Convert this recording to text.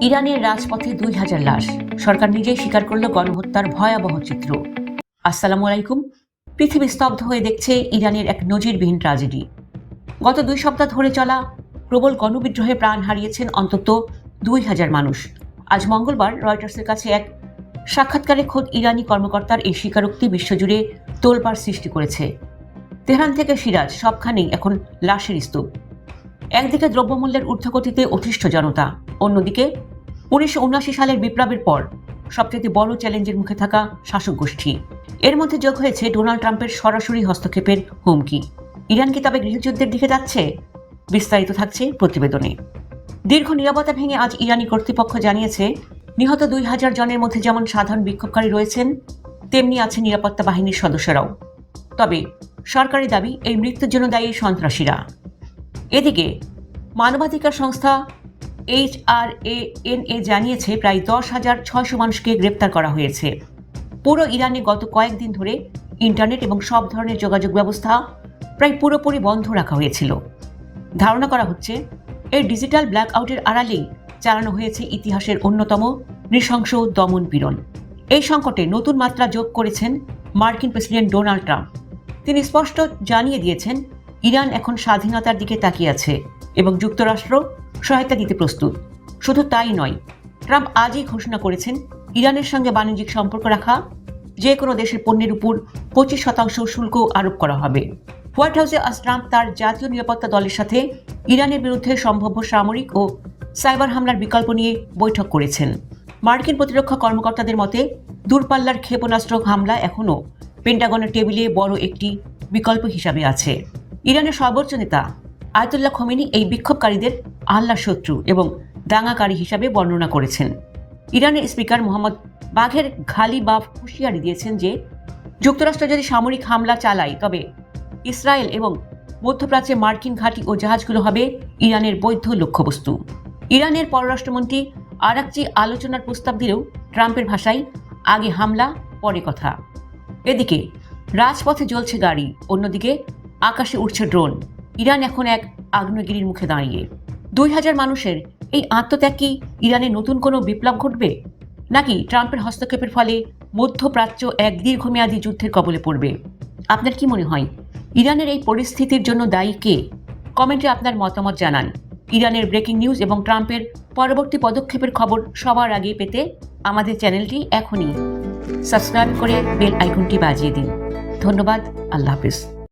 ইরানের রাজপথে দুই হাজার লাশ। সরকার নিজেই স্বীকার করল গণহত্যার ভয়াবহ চিত্র। আসসালামু আলাইকুম। পৃথিবী স্তব্ধ হয়ে দেখছে ইরানের এক নজিরবিহীন ট্রাজেডি। গত দুই সপ্তাহ ধরে চলা প্রবল গণবিদ্রোহে প্রাণ হারিয়েছেন অন্তত দুই হাজার মানুষ। আজ মঙ্গলবার রয়টার্সের কাছে এক সাক্ষাৎকারে খোদ ইরানি কর্মকর্তার এই স্বীকারোক্তি বিশ্বজুড়ে তোলপাড় সৃষ্টি করেছে। তেহরান থেকে সিরাজ সবখানেই এখন লাশের স্তূপ। একদিকে দ্রব্যমূল্যের ঊর্ধ্বগতিতে অতিষ্ঠ জনতা, অন্যদিকে উনিশশো উনআশি সালের বিপ্লবের পর সবচেয়ে বড় চ্যালেঞ্জের মুখে থাকা শাসক গোষ্ঠী। এর মধ্যে যোগ হয়েছে ডোনাল্ড ট্রাম্পের সরাসরি হস্তক্ষেপের হুমকি। ইরান কি তবে গৃহযুদ্ধের দিকে যাচ্ছে? বিস্তারিত থাকছে প্রতিবেদনে। দীর্ঘ নিরাপত্তা ভেঙে আজ ইরানি কর্তৃপক্ষ জানিয়েছে, নিহত দুই হাজার জনের মধ্যে যেমন সাধারণ বিক্ষোভকারী রয়েছেন, তেমনি আছে নিরাপত্তা বাহিনীর সদস্যরাও। তবে সরকারি দাবি, এই মৃত্যুর জন্য দায়ী সন্ত্রাসীরা। এদিকে, মানবাধিকার সংস্থা এইচ আর এন এ জানিয়েছে প্রায় দশ হাজার ছয়শো মানুষকে গ্রেপ্তার করা হয়েছে। পুরো ইরানে গত কয়েকদিন ধরে ইন্টারনেট এবং সব ধরনের যোগাযোগ ব্যবস্থা প্রায় পুরোপুরি বন্ধ রাখা হয়েছিল। ধারণা করা হচ্ছে, এই ডিজিটাল ব্ল্যাক আউটের আড়ালেই চালানো হয়েছে ইতিহাসের অন্যতম নৃশংস দমন পীড়ন। এই সংকটে নতুন মাত্রা যোগ করেছেন মার্কিন প্রেসিডেন্ট ডোনাল্ড ট্রাম্প। তিনি স্পষ্ট জানিয়ে দিয়েছেন ইরান এখন স্বাধীনতার দিকে তাকিয়ে আছে এবং যুক্তরাষ্ট্র সহায়তা দিতে প্রস্তুত। শুধু তাই নয়, ট্রাম্প আজই ঘোষণা করেছেন ইরানের সঙ্গে বাণিজ্যিক সম্পর্ক রাখা, যে কোনো দেশের পণ্যের উপর পঁচিশ শতাংশ শুল্ক আরোপ করা হবে। হোয়াইট হাউসে আজ ট্রাম্প তার জাতীয় নিরাপত্তা দলের সাথে ইরানের বিরুদ্ধে সম্ভাব্য সামরিক ও সাইবার হামলার বিকল্প নিয়ে বৈঠক করেছেন। মার্কিন প্রতিরক্ষা কর্মকর্তাদের মতে, দূরপাল্লার ক্ষেপণাস্ত্র হামলা এখনও পেন্টাগনের টেবিলে বড় একটি বিকল্প হিসাবে আছে। ইরানের সর্বোচ্চ নেতা আয়তুল্লাহ খোমেনি এই বিক্ষোভকারীদের আল্লাহ শত্রু এবং দাঙ্গাকারী হিসাবে বর্ণনা করেছেন। ইরানের স্পিকার মোহাম্মদ বাঘের ঘালি বাফ হুঁশিয়ারি দিয়েছেন যে, যুক্তরাষ্ট্র যদি সামরিক হামলা চালায়, তবে ইসরায়েল এবং মধ্যপ্রাচ্যে মার্কিন ঘাঁটি ও জাহাজগুলো হবে ইরানের বৈধ লক্ষ্যবস্তু। ইরানের পররাষ্ট্রমন্ত্রী আরাকচি আলোচনার প্রস্তাব দিলেও ট্রাম্পের ভাষায় আগে হামলা, পরে কথা। এদিকে, রাজপথে জ্বলছে গাড়ি, অন্যদিকে আকাশে উঠছে ড্রোন। ইরান এখন এক আগ্নেয়গিরির মুখে দাঁড়িয়ে। দুই হাজার মানুষের এই আত্মত্যাগ কি ইরানে নতুন কোনো বিপ্লব ঘটবে? নাকি ট্রাম্পের হস্তক্ষেপের ফলে মধ্যপ্রাচ্য এক দীর্ঘমেয়াদী যুদ্ধের কবলে পড়বে? আপনার কি মনে হয়, ইরানের এই পরিস্থিতির জন্য দায়ী কে? কমেন্টে আপনার মতামত জানান। ইরানের ব্রেকিং নিউজ এবং ট্রাম্পের পরবর্তী পদক্ষেপের খবর সবার আগে পেতে আমাদের চ্যানেলটি এখনই সাবস্ক্রাইব করে বেল আইকনটি বাজিয়ে দিন। ধন্যবাদ, আল্লাহ হাফিজ।